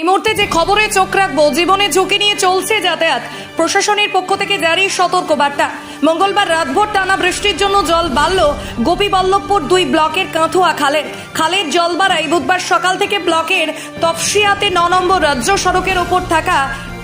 এই মুহূর্তে যে খবরে চোখ রাখব, জীবনে ঝুঁকি নিয়ে চলছে যাতায়াত। প্রশাসনের পক্ষ থেকে জারি সতর্ক বার্তা মঙ্গলবার রাতভর টানা বৃষ্টির জন্য জল বাড়ল গোপীবল্লভপুর দুই ব্লকের কাঁথুয়া খালের। খালের জল বাড়ায় বুধবার সকাল থেকে ব্লকের তফসিয়াতে ন নম্বর রাজ্য সড়কের ওপর থাকা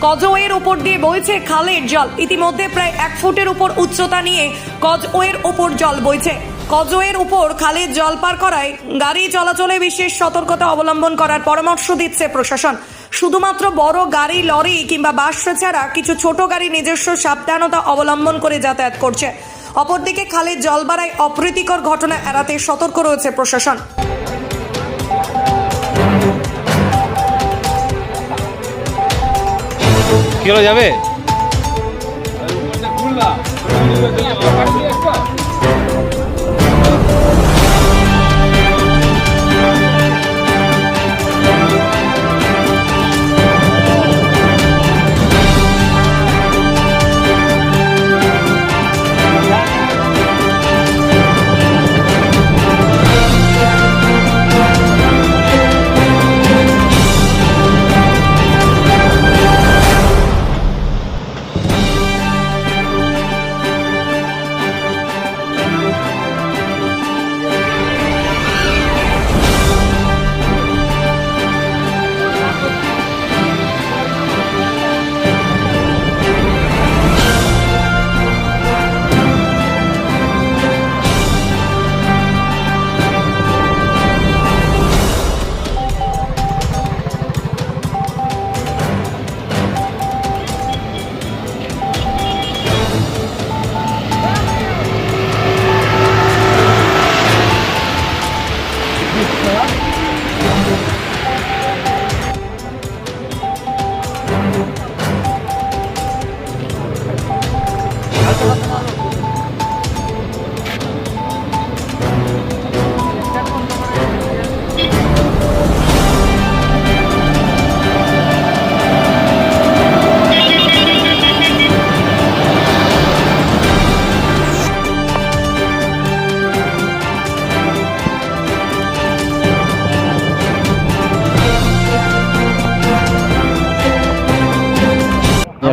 কজওয়ের ওপর দিয়ে বইছে খালের জল। ইতিমধ্যে প্রায় এক ফুটের উপর উচ্চতা নিয়ে কজওয়ের ওপর জল বইছে। কজওয়ের উপর খালের জল পার করায় গাড়ি চলাচলে বিশেষ সতর্কতা অবলম্বন করার পরামর্শ দিচ্ছে প্রশাসন। শুধুমাত্র বড় গাড়ি, লরি কিংবা বাস ছাড়া কিছু ছোট গাড়ি নিজস্ব সাবধানতা অবলম্বন করে যাতায়াত করছে। অপরদিকে খালের জল বাড়ায় অপ্রীতিকর ঘটনা এড়াতে সতর্ক রয়েছে প্রশাসন। যাবে?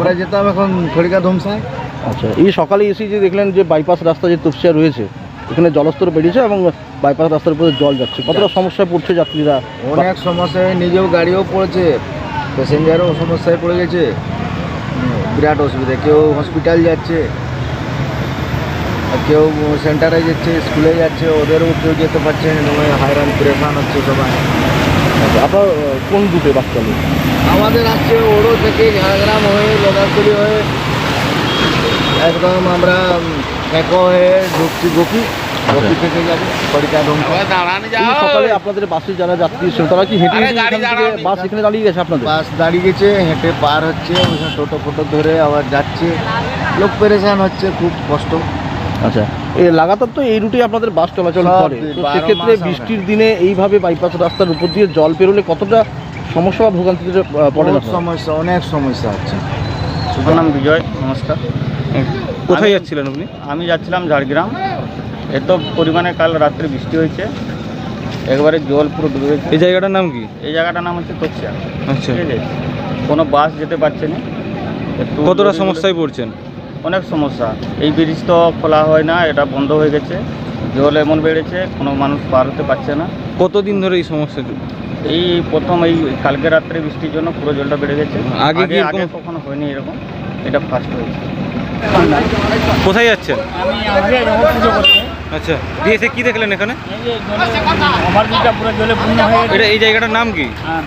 আমরা যেতাম এখন খড়িকা ধমসায়। আচ্ছা এই সকালে এসে যে দেখলেন যে বাইপাস রাস্তা যে তপসিয়া রয়েছে এখানে জলস্তর বেড়েছে এবং বাইপাস রাস্তার উপরে জল যাচ্ছে। কতটা সমস্যায় পড়ছে যাত্রীরা? অনেক সমস্যায় নিজেও গাড়িও পড়েছে প্যাসেঞ্জারও সমস্যায় পড়ে গেছে। বিরাট অসুবিধা কেউ হসপিটাল যাচ্ছে। কেউ সেন্টারে যাচ্ছে স্কুলে যাচ্ছে ওদেরও কেউ যেতে পারছে নয় হাইরান প্রেশান হচ্ছে সবাই। আচ্ছা, আপনার কোন রুটে বাস চলে আমাদের আসছে ওড়ো থেকে ঝাড়গ্রাম হয়ে লোদারতলি হয়ে একদম আমরা একক হয়ে ঢুকছি গোপী গোপী থেকে যাবে খড়িকা ধমসা সকালে আপনাদের বাসে যারা যাত্রী ছিল তারা কি হেঁটে থেকে বাস এখানে দাঁড়িয়ে গেছে আপনাদের? বাস দাঁড়িয়ে গেছে হেঁটে পার হচ্ছে টোটো ফোটো ধরে আবার যাচ্ছে। লোক পেরেশান হচ্ছে খুব কষ্ট। আচ্ছা এই লাগাতার তো এই রুটে আপনাদের বাস চলাচল করে। তো সেক্ষেত্রে বৃষ্টির দিনে এইভাবে বাইপাস রাস্তার উপর দিয়ে জল পেরোলে কতটা সমস্যা বা ভোগান্তিতে পড়ে না সমস্যা অনেক সমস্যা হচ্ছে আমার নাম বিজয় নমস্কার। কোথায় যাচ্ছিলেন আপনি? আমি যাচ্ছিলাম ঝাড়গ্রাম। এত পরিমাণে কাল রাত্রে বৃষ্টি হয়েছে। একবারে জল পুরো ডুবে গেছে। এই জায়গাটার নাম কি? এই জায়গাটার নাম হচ্ছে তপসিয়া। আচ্ছা। ঠিক আছে? কোনো বাস যেতে পারছে না। একটু কতটা সমস্যায় পড়ছেন? অনেক সমস্যা। এই ব্রিজ তো খোলা হয় না এটা বন্ধ হয়ে গেছে। জল এমন বেড়েছে কোনো মানুষ পার হতে পারছে না। কতদিন ধরে এই সমস্যা এই প্রথম এই কালকে রাত্রে বৃষ্টির জন্য পুরো জলটা বেড়ে গেছে। আগে আগে আগে কখনো হয়নি এরকম এটা ফার্স্ট হয়েছে। কোথায় যাচ্ছেন? আচ্ছা দিয়ে এসে কি দেখলেন এখানে? এই যে জলে আমার দিকটা পুরো জলে পূর্ণ হয়ে গেছে। এটা এই জায়গাটার নাম কি? হ্যাঁ,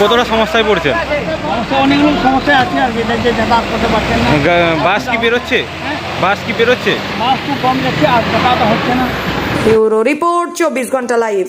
কতটা সমস্যায় পড়ছে সমস্যা অনেকগুলো আছে আর যেটা করতে পারছেন না। বাস কি বেরোচ্ছে? বাস কি বেরোচ্ছে? ব্যুরো রিপোর্ট চব্বিশ ঘণ্টা লাইভ